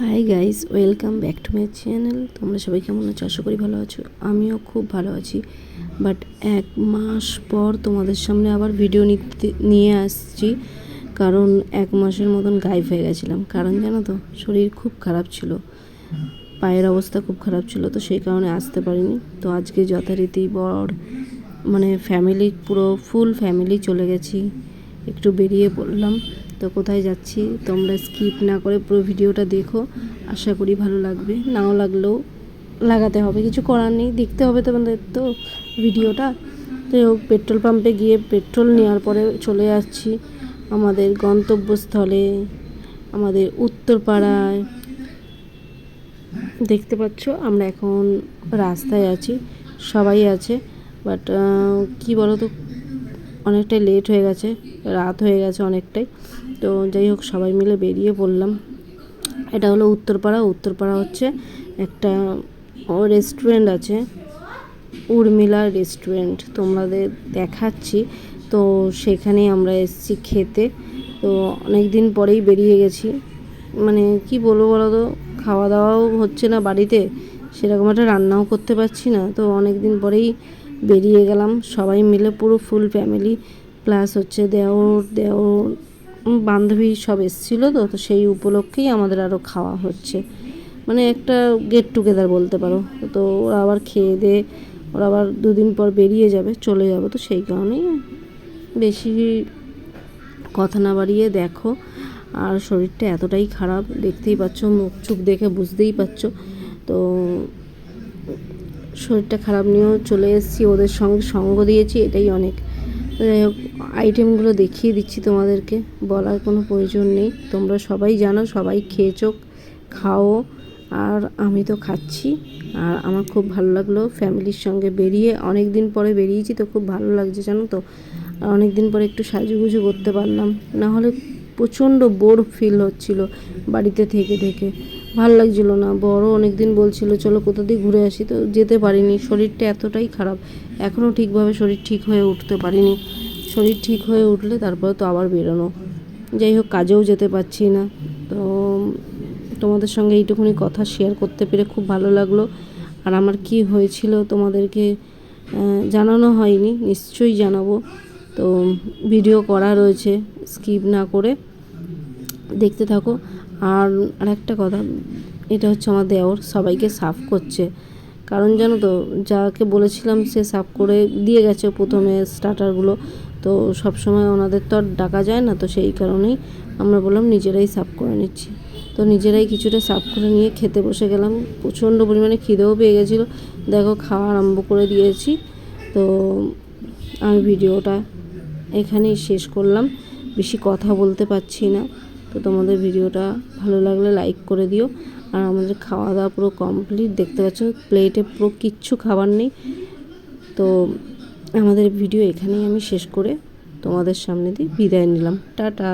Hi guys welcome back to my channel তোমরা সবাই কেমন আছো? আশা করি ভালো আছো। আমিও খুব ভালো আছি। বাট এক মাস পর তোমাদের সামনে আবার ভিডিও নিয়ে আসছি। কারণ এক মাসের মতন গায়েব হয়ে গেছিলাম। কারণ জানো তো, শরীর খুব খারাপ ছিল। পায়ের অবস্থা খুব খারাপ ছিল, তো সেই কারণে আসতে পারিনি। তো আজকে যথারীতি বর মানে ফ্যামিলি পুরো ফুল ফ্যামিলি চলে গেছি। একটু বেরিয়ে পড়লাম। তো কোথায় যাচ্ছি তোমরা স্কিপ না করে পুরো ভিডিওটা দেখো। আশা করি ভালো লাগবে। নাও লাগলেও লাগাতে হবে। কিছু করার নেই। দেখতে হবে তোমাদের তো ভিডিওটা। তো পেট্রোল পাম্পে গিয়ে পেট্রোল নেওয়ার পরে চলে যাচ্ছি আমাদের গন্তব্যস্থলে, আমাদের উত্তরপাড়ায়। দেখতে পাচ্ছ, আমরা এখন রাস্তায় আছি। সবাই আছে। বাট কি বলো তো অনেকটাই লেট হয়ে গেছে, রাত হয়ে গেছে অনেকটাই। তো যাই হোক, সবাই মিলে বেরিয়ে পড়লাম। এটা হলো উত্তরপাড়া। উত্তরপাড়া হচ্ছে একটা রেস্টুরেন্ট আছে, উর্মিলা রেস্টুরেন্ট তোমাদের দেখাচ্ছি। তো সেখানে আমরা এসেছি খেতে। তো অনেক দিন পরেই বেরিয়ে গেছি। মানে কি বলব বলো তো খাওয়া দাওয়াও হচ্ছে না বাড়িতে। সেরকম একটা রান্নাও করতে পারছি না। তো অনেক দিন পরেই বেরিয়ে গেলাম। সবাই মিলে পুরো ফুল ফ্যামিলি প্লাস হচ্ছে দেওর দেওর বান্ধবী সব এসেছিল তো তো সেই উপলক্ষেই আমাদের আরও খাওয়া হচ্ছে। মানে একটা গেট টুগেদার বলতে পারো। তো ওরা আবার খেয়ে দিয়ে, ওরা আবার দুদিন পর বেরিয়ে যাবে, চলে যাবে তো সেই কারণেই বেশি কথা না বাড়িয়ে দেখো। আর শরীরটা এতটাই খারাপ, দেখতেই পাচ্ছ মুখ চুখ দেখে বুঝতেই পারছ। তো শরীরটা খারাপ নিয়েও চলে এসেছি, ওদের সঙ্গে সঙ্গ দিয়েছি, এটাই অনেক। আইটেমগুলো দেখিয়ে দিচ্ছি তোমাদেরকে, বলার কোনো প্রয়োজন নেই। তোমরা সবাই জানো, সবাই খেয়েছো, খাও, আর আমি তো খাচ্ছি। আর আমার খুব ভালো লাগল ফ্যামিলির সঙ্গে বেরিয়ে। অনেক দিন পরে বেরিয়েছি তো খুব ভালো লাগছে, জানো তো? আর অনেক দিন পরে একটু সাজুগুজু করতে পারলাম। না হলে প্রচণ্ড বোর ফিল হচ্ছিল বাড়িতে থেকে থেকে। ভালো লাগছিল না। বড় অনেক দিন বলছিল, চলো কোথা দিয়ে ঘুরে আসি? তো যেতে পারিনি। শরীরটা এতটাই খারাপ এখনও ঠিকভাবে শরীর ঠিক হয়ে উঠতে পারিনি। শরীর ঠিক হয়ে উঠলে তারপরে তো আবার বেরোনো। যাই হোক, কাজেও যেতে পারছি না। তো তোমাদের সঙ্গে এইটুকুনি কথা শেয়ার করতে পেরে খুব ভালো লাগল। আর আমার কি হয়েছিল তোমাদেরকে জানানো হয়নি, নিশ্চয়ই জানাব। তো ভিডিও করা রয়েছে স্কিপ না করে। দেখতে থাকো। আর আরেকটা কথা, এটা হচ্ছে আমার দেওর, সবাইকে সাফ করছে। কারণ জানো তো, যাকে বলেছিলাম সে সাফ করে দিয়ে গেছে প্রথমে স্টার্টারগুলো তো সব সময় ওনাদের তো আর ডাকা যায় না, তো সেই কারণেই আমরা বললাম নিজেরাই সাফ করে নিচ্ছি। তো নিজেরাই কিছুটা সাফ করে নিয়ে খেতে বসে গেলাম। প্রচণ্ড পরিমাণে খিদেও পেয়ে গেছিল। দেখো খাওয়া আরম্ভ করে দিয়েছি। তো আমি ভিডিওটা এখানেই শেষ করলাম। বেশি কথা বলতে পারছি না। তো তোমাদের ভিডিওটা ভালো লাগলে লাইক করে দিও। আর আমাদের খাওয়া দাওয়া পুরো কমপ্লিট দেখতে পাচ্ছ প্লেটে পুরো কিচ্ছু খাবার নেই। তো আমাদের ভিডিও এখানেই আমি শেষ করে তোমাদের সামনে দিয়ে বিদায় নিলাম। টাটা!